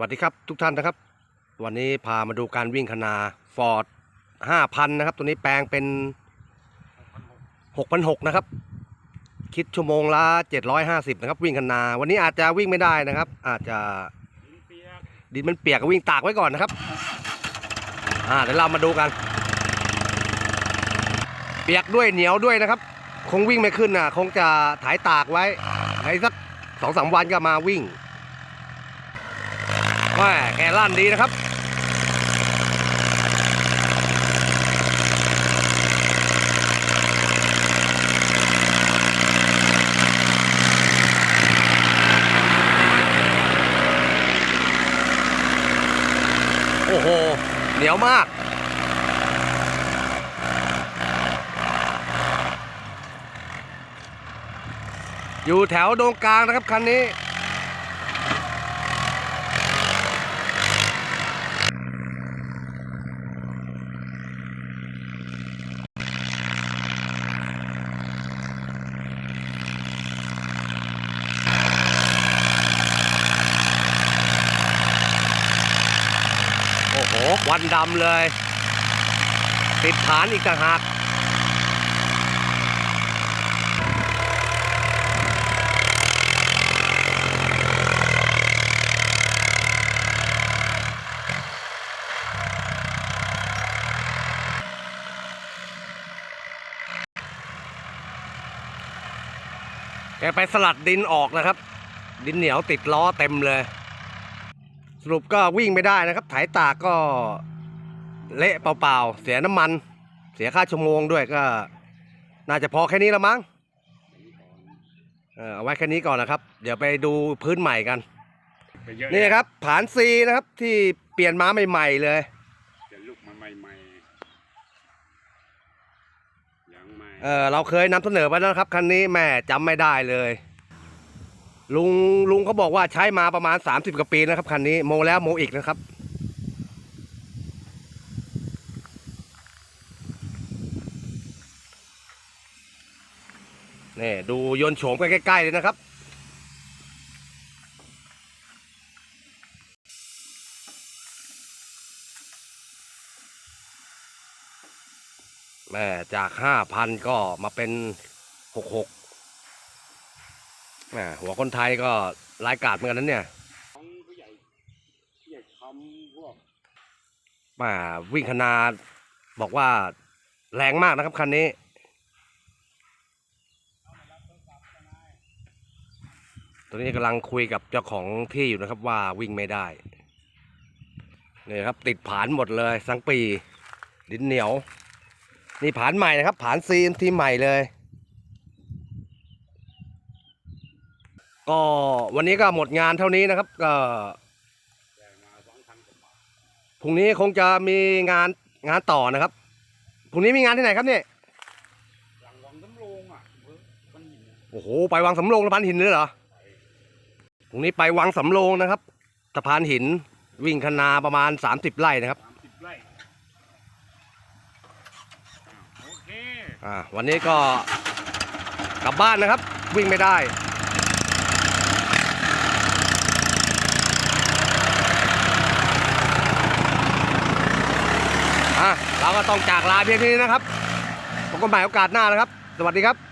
สวัสดีครับทุกท่านนะครับ วันนี้พามาดูการวิ่งคณาฟอร์ด5,000นนะครับ ตัวนี้แปลงเป็น6,600นหกนะครับ คิดชั่วโมงละ750นะครับ วิ่งคณาวันนี้อาจจะวิ่งไม่ได้นะครับ อาจจะดินมันเปียกก็วิ่งตากไว้ก่อนนะครับ อ่าเดี๋ยวเรามาดูกัน เปียกด้วยเหนียวด้วยนะครับ คงวิ่งไม่ขึ้นนะคงจะถ่ายตากไว้ให้สักสองสามวันก็มาวิ่ง แม่แกลั่นดีนะครับโอ้โห เหนียวมาก อยู่แถวโดงกลางนะครับคันนี้ วันดำเลย ติดฐานอีกต่างหากแกไปสลัดดินออกนะครับ ดินเหนียวติดล้อเต็มเลย สรุปก็วิ่งไม่ได้นะครับไถ่ายตากก็เละเปล่าๆ เสียน้ำมัน เสียค่าชั่วโมงด้วยก็ น่าจะพอแค่นี้ละมั้งเออเอาไว้แค่นี้ก่อนนะครับ เดี๋ยวไปดูพื้นใหม่กัน ไปเยอะนี่ครับผานซีนะครับที่เปลี่ยนม้าใหม่ๆเลย เดี๋ยวลูกมาใหม่ๆยังไม่เออเราเคยนำเสนอไปแล้วนะครับ คันนี้แม่จำไม่ได้เลย ลุงลุงเขาบอกว่าใช้มาประมาณ 30กว่าปีนะครับคันนี้โมแล้วโมอีกนะครับ นี่ดูยนโฉมกันใกล้ ๆ เลยนะครับ แม่จากห้าพันก็มาเป็นหก หัวคนไทยก็รายกาดเหมือนกันนั้นเนี่ยม่วิ่งขนาดบอกว่าแรงมากนะครับคันนี้ตอนนี้กำลังคุยกับเจ้าของที่อยู่นะครับว่าวิ่งไม่ได้นี่ครับติดผานหมดเลยสังปีดินเหนียว นี่ผานใหม่นะครับ ผานซีนทีใหม่เลย ก็วันนี้ก็หมดงานเท่านี้นะครับก็แรงมาสองพันกว่าบาทพรุ่งนี้คงจะมีงานงานต่อนะครับพรุ่งนี้มีงานที่ไหนครับเนี่ยหลังวังน้ำโรงอะเว้ยมันหินอะโอ้โหไปวังสำโรงสะพานหินเลยเหรอพรุ่งนี้ไปวังสำโรงนะครับสะพานหินวิ่งคณาประมาณ 30 ไร่นะครับสามสิบไร่อ้าวโอเคอ่าวันนี้ก็กลับบ้านนะครับ วิ่งไม่ได้ อะเรา ก็ต้องจากลาเพียงเท่านี้นะครับพบกันใหม่โอกาสหน้านะครับ สวัสดีครับ